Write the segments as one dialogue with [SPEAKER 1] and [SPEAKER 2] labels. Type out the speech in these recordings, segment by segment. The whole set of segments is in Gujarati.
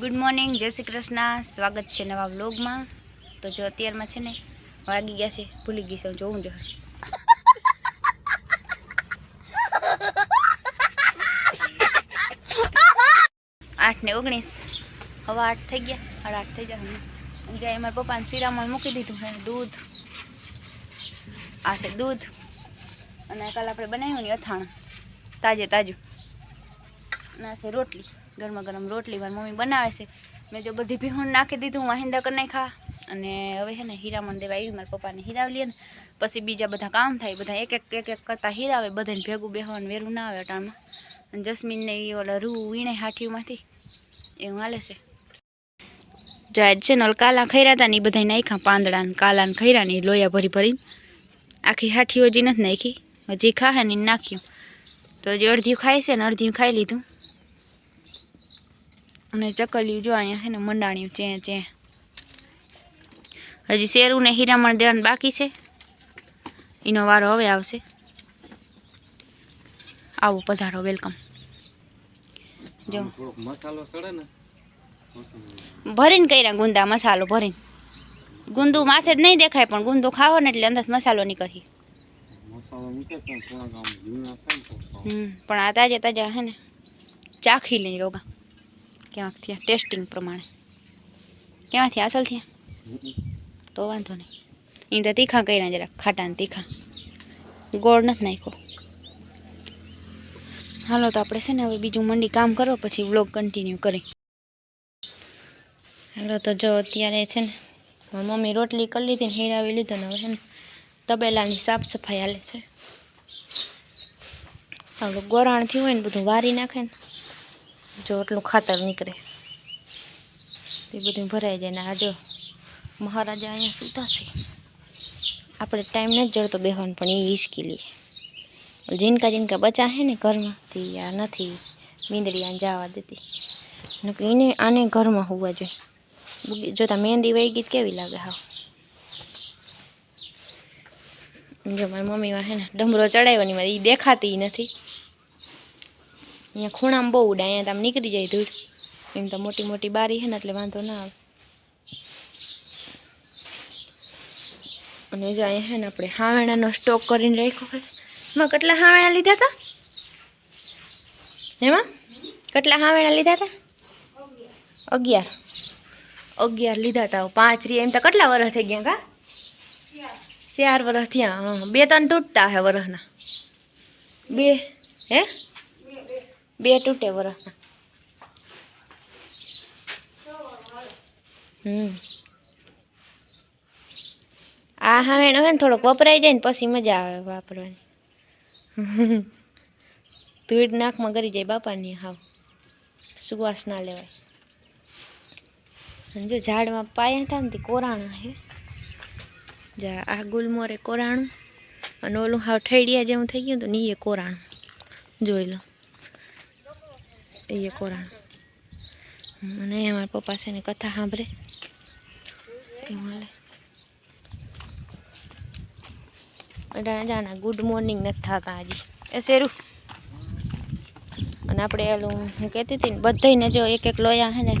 [SPEAKER 1] ગુડ મોર્નિંગ જય શ્રી કૃષ્ણ. સ્વાગત છે નવા વ્લોગમાં. તો જો અત્યારમાં છે ને, વાગી ગયા છે, ભૂલી ગઈ છું, જોઉં જો આઠ ને ઓગણીસ. હવે આઠ થઈ ગયા, સાડા આઠ થઈ ગયા. જ્યાં અમારા પપ્પાને શિરામણ મૂકી દીધું છે દૂધ. આ છે દૂધ. અને કાલ આપણે બનાવ્યું ને અથાણ. તાજે, તાજું. આ છે રોટલી, ગરમા ગરમ રોટલી. મારી મમ્મી બનાવે છે. મેં જો બધી ભીહુણ નાખી દીધું વાહિંદા કરી નાખા અને હવે છે ને હીરામણ દેવા આવી મારા પપ્પાને હીરાવી ને, પછી બીજા બધા કામ થાય, બધા એક એક એક એક કરતાં હીરાવે, બધાને ભેગું બેહવાનું વેરું ના આવે અટાણમાં. અને જસ્મીનને એ ઓલા રૂ વીણે હાઠીઓમાંથી, એવું હાલે છે. જાય છે ને કાલા ખૈરા હતા ને એ બધા નાખ્યા પાંદડા ને કાલા ને ખૈરા ને લોયા ભરી ભરીને આખી હાઠીઓ હજી નથી નાખી. હજી ખાહે ને નાખ્યું. તો હજી અડધ્યું ખાય છે ને અડધ્યું ખાઈ લીધું. અને ચકલિયું જો અહીંયા છે ને મંડાણ્યું ચે ચે હજી શેરું ને હીરામણ દેવાનું બાકી છે. એનો વારો હવે આવશે. આવો પધારો વેલકમ. જો.
[SPEAKER 2] મસાલો ચડે ને.
[SPEAKER 1] ભરીને કર્યા ગુંદા મસાલો ભરીને. ગુંદુ માથે જ નહીં દેખાય પણ ગુંદુ ખાવો ને એટલે અંદર મસાલો નીકળી પણ આ તાજા તાજા હે ને ચાખી લઈ રોગા. કેવાંક થયા? ટેસ્ટિંગ પ્રમાણે. કેવા થયા અસલ થયા? તો વાંધો નહીં. તો તીખા કર્યા જરા ખાટા ને તીખા. ગોળ નથી નાખ્યો. હાલો, તો આપણે છે ને હવે બીજું મંડી કામ કરો, પછી વ્લોગ કન્ટિન્યુ કરી હાલો, તો જો અત્યારે છે ને મમ્મી રોટલી કરી લીધી ને હેરાવી લીધો ને હવે છે ને, તબેલાની સાફ સફાઈ હાલે છે ગોરાણથી હોય ને, બધું વારી નાખે ને. જો એટલું ખાતર નીકળે. એ બધું ભરાઈ જાય ને આ જો મહારાજા અહીંયા સૂતા છે. આપણે ટાઈમ નથી જડતો બેહવાનું, પણ એ હિસકી જીનકા જીનકા બચા છે ને ઘરમાંથી આ નથી મીંદડી આને જવા દેતી. એને આને ઘરમાં હોવા જોઈએ. જોતા મહેંદી વહી ગીત કેવી લાગે હાવ? જો મારી મમ્મીમાં છે ને ડમરો ચડાવ્યો ની એ દેખાતી નથી. અહીંયા ખૂણામાં બહુ ઉડાય, અહીંયા તમે નીકળી જાય ધૂળ. એમ તો મોટી મોટી બારી છે ને, એટલે વાંધો ના આવે. અને જો અહીંયા છે ને આપણે હાવેણાનો સ્ટોક કરીને રાખ્યો છે. એમાં કેટલા હાવેણા લીધા હતા? એમાં? કેટલા હાવેણા લીધા હતા? અગિયાર. અગિયાર લીધા હતા. પાંચ રી એમ તો કેટલા વર્ષ થઈ ગયા કા? ચાર વર્ષ થયા. હા, બે ત્રણ તૂટતા હે વર્ષના બે. હે? બે તૂટે વર્ષના હમ. આ હાવેણો હોય ને થોડોક વપરાઈ જાય ને પછી મજા આવે વાપરવાની. ધૂળ નાકમાં કરી જાય બાપાની હાવ. સુવાસ ના લેવાય. અને જો ઝાડમાં પાયા હતા ને તે કોરાણા છે જા, આ ગુલમોરે કોરાણું. અને ઓલું હાવ ઠેડિયા જેવું થઈ ગયું તો ને એ કોરાણું. જોઈ લો. એ કોરાણ. અને અહીંયા મારા પપ્પા છે ને કથા સાંભળે? હાલે અઢાણા જાણા ગુડ મોર્નિંગ નથી થતા હજી. એ શેરું? અને આપણે એલું હું કહેતી હતી ને બધાને જો એક એક લોયા હે ને,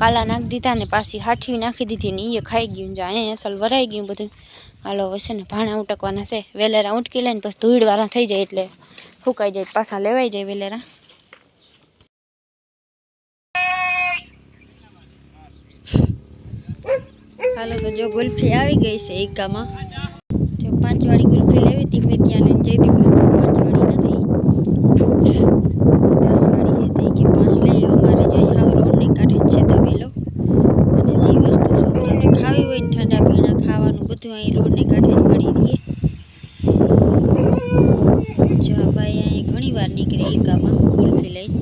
[SPEAKER 1] કાલા નાખી દીધા ને, પાછી હાઠવી નાખી દીધી ને એ ખાઈ ગયું જા અહીંયા અસલ વરાઈ ગયું બધું. હાલો હશે ને ભાણા ઉટકવાના છે. વેલેરા ઉટકી લઈને પછી ધૂળવાળા થઈ જાય એટલે ફૂંકાઈ જાય, પાછા લેવાઈ જાય વેલેરા. હાલો તો જો ગુલ્ફી આવી ગઈ છે એકામાં જો પાંચ વાળી ગુલ્ફી લેવી હતી મેં ત્યાં લઈને જઈ હતી પાંચ વાળી નથી. દસવાળી થઈ કે પાંચ લઈ અમારે જો હાવ રોડને કાઢે છે તબેલો અને જે વસ્તુ છોકરાને ખાવી હોય ઠંડા પીણા ખાવાનું બધું અહીં રોડને કાઢે જ મળી રહીએ જો ભાઈ અહીં ઘણી વાર નીકળે એકામાં ગુલ્ફી લઈને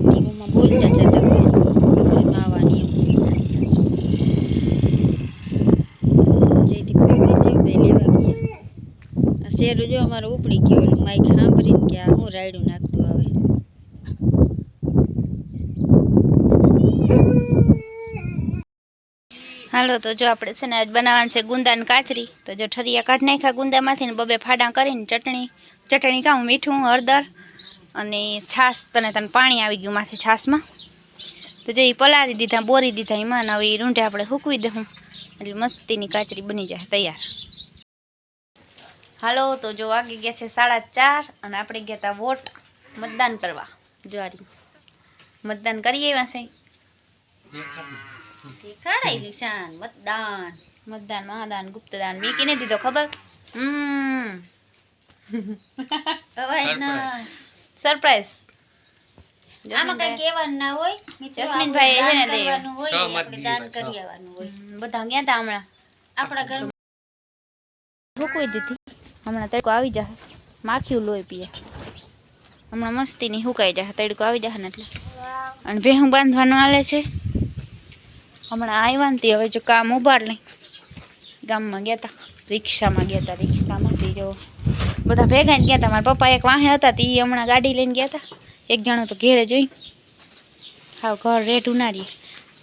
[SPEAKER 1] ટીવીમાં બોલતા જતા આવવાની જયદીપ જયભાઈ લેવા ગયા આ શેરું ઉપડી ગયો ઓલું માઇક સાંભળીને કે હું રાયડું નાખતું આવે. હાલો, તો જો આપણે છે ને આજ બનાવવાનું છે ગુંદાની કાચરી તો જો ઠરિયા કાઢ નાખ્યા ગુંદામાંથી ને બબે ફાડા કરીને ચટણી ચટણી કામ મીઠું, હળદર અને છાશ તને તને પાણી આવી ગયું માથે છાશમાં. તો જો એ પલાળી દીધા, બોરી દીધા, એમાં હવે એ રૂંઢે આપણે સૂકવી દઉં. એટલે મસ્તીની કાચરી બની જાય, તૈયાર. હાલો તો જો વાગી ગયા છે સાડા ચાર અને આપણે ગયા હતા વોટ મતદાન કરવા. જ્વારી મતદાન કરીએ છે? દેખાડાય મતદાન. મતદાન મહાદાન ગુપ્તદાન. મીકીને દીધો ખબર? હમ. સરપ્રાઈઝ.
[SPEAKER 3] આમાં કઈ કહેવાનું ના હોય.
[SPEAKER 1] જસ્મીનભાઈ છે ને
[SPEAKER 3] દાન હોય આપણે દાન કરી આવવાનું હોય.
[SPEAKER 1] બધા ગયા હતા હમણાં.
[SPEAKER 3] આપણા ઘર
[SPEAKER 1] મૂકવી દીધી. હમણાં તડકો આવી જશે માખ્યું લોહી પીએ. હમણાં મસ્તીની હુકાઈ જશે તડકો આવી જશે ને એટલે. અને ભેહું બાંધવાનું હાલે છે. હમણાં આવ્યા નથી હવે જો કામ ઉભાડ લઈ. ગામમાં ગયા હતા રિક્ષામાં ગયા હતા રિક્ષામાંથી જો બધા ભેગા ગયા હતા મારા પપ્પા એક વાહે હતા, તે હમણાં ગાડી લઈને ગયા હતા એક જણો તો ઘેરે જોઈ. હા ઘર રેટ ઉનારીએ.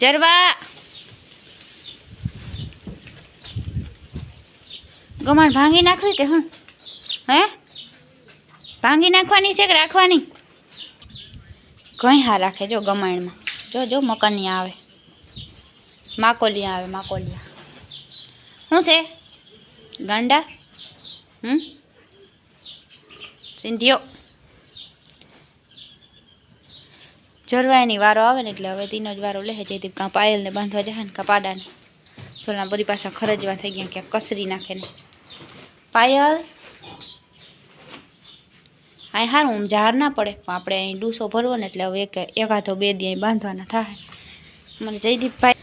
[SPEAKER 1] જરવા! ગમાણ ભાંગી નાખવી કે હું? હે? ભાંગી નાખવાની છે કે રાખવાની? હા રાખે જો ગમાણમાં. જો જો મકાની આવે. માકોલિયા આવે, માકોલિયા. શું છે? ગાંડા? હમ? સિંધિયો. જરવાયની વારો આવે ને એટલે હવે તીનો જ વારો લે જેથી કાં પાયલને બાંધવા જાય ને કાં પાડાને. થોડા બરી પાછા ખરજવા થઈ ગયા, ક્યાંક કસરી નાખે ને. પાયલ? અહીં સારું આમ ઝાર ના પડે. પણ આપણે અહીં ડૂસો ભરવો ને એટલે હવે એક એક હાથો બે દી અહીં બાંધવાના થાય. મને જયદીપભાઈ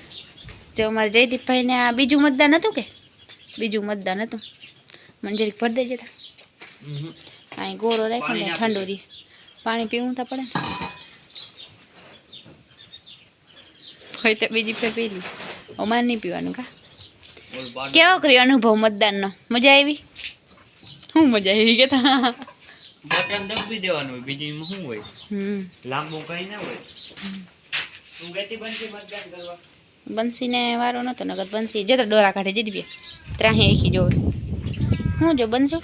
[SPEAKER 1] જો મારે જયદીપભાઈને આ બીજું મતદાન હતું કે? બીજું મતદાન હતું. મને જરીક ભરી દેજે તા. અહીં ગોરો રાખ્યો ને ઠંડુ રહી પાણી પીવું તો પડે ને. હોય તો બીજી ફેર પી લી અમારે નહીં પીવાનું કા? કેવો કર્યો અનુભવ મતદાનનો? મજા આવી? શું મજા આવી કે તા
[SPEAKER 2] બટન દબાવી દેવાનું હોય બીજું શું હોય? લાંબુ કઈ ના હોય? તું ગેતી બનતી મતદાન કરવા?
[SPEAKER 1] બંસીને વારો નતો નગર બંસી જતો ડોરા કાઢે જીતી બે. ત્રાહી એકી જોવે હું જો બનશો?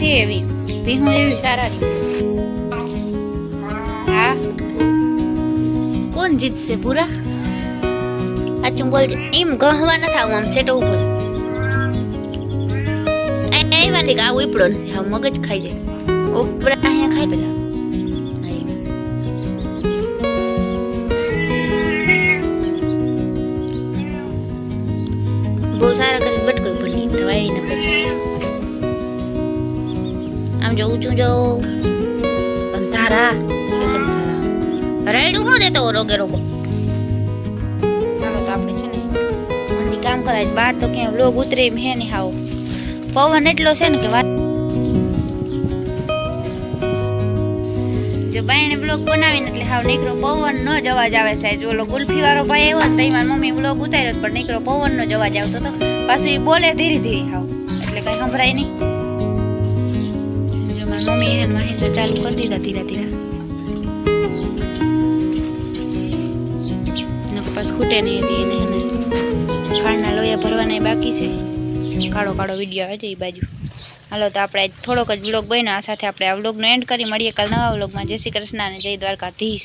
[SPEAKER 1] છે એવી. ભીહું એવી સારા રી હા. કોણ જીતશે પૂરા સાચું બોલજે. એમ ગહવા ન થાવ, આમ છેટો ઊભો આવ્યા ને કે આ ઉપડો નથી આ મગજ ખાઈ જાય. ઉપરા અહીંયા ખાઈ પેલા. બહુ સારા કરી બટકો ભલી દવાઈ ન આમ જોઉં છું. જો અંધારા. રાયડું શું દેતો રોગે રોગો. કામ કરાય બહાર તો ક્યાં લોગ ઉતરે એમ હે ને હાવ. પવન એટલો છે ને કે વાત જો બાયણે બ્લોગ બનાવીને એટલે હાવ નીકળો પવન નો જ અવાજ આવે સાહેબ. ઓલો ગુલ્ફી વાળો ભાઈ આવ્યો ને મારી મમ્મી બ્લોગ ઉતાર્યો પણ નીકળો પવન નો જ અવાજ આવતો હતો. પાછું એ બોલે ધીરે ધીરે હાવ. એટલે કઈ સંભળાય નહીં. જો મારી મમ્મી હે મહી તો ચાલુ કરી દીધા ધીરે ધીરે. ને પાસ ખૂટે નહીં એને એને ભરવાના બાકી છે. કાળો કાળો વીડિયો આવે છે એ બાજુ. હાલો તો આપણે થોડોક જ વ્લોગ બન્યો. આ સાથે આપણે આ વ્લોગનો એન્ડ કરી. મળીએ કાલ નવા વ્લોગમાં જય શ્રી કૃષ્ણ અને જય દ્વારકાધીશ.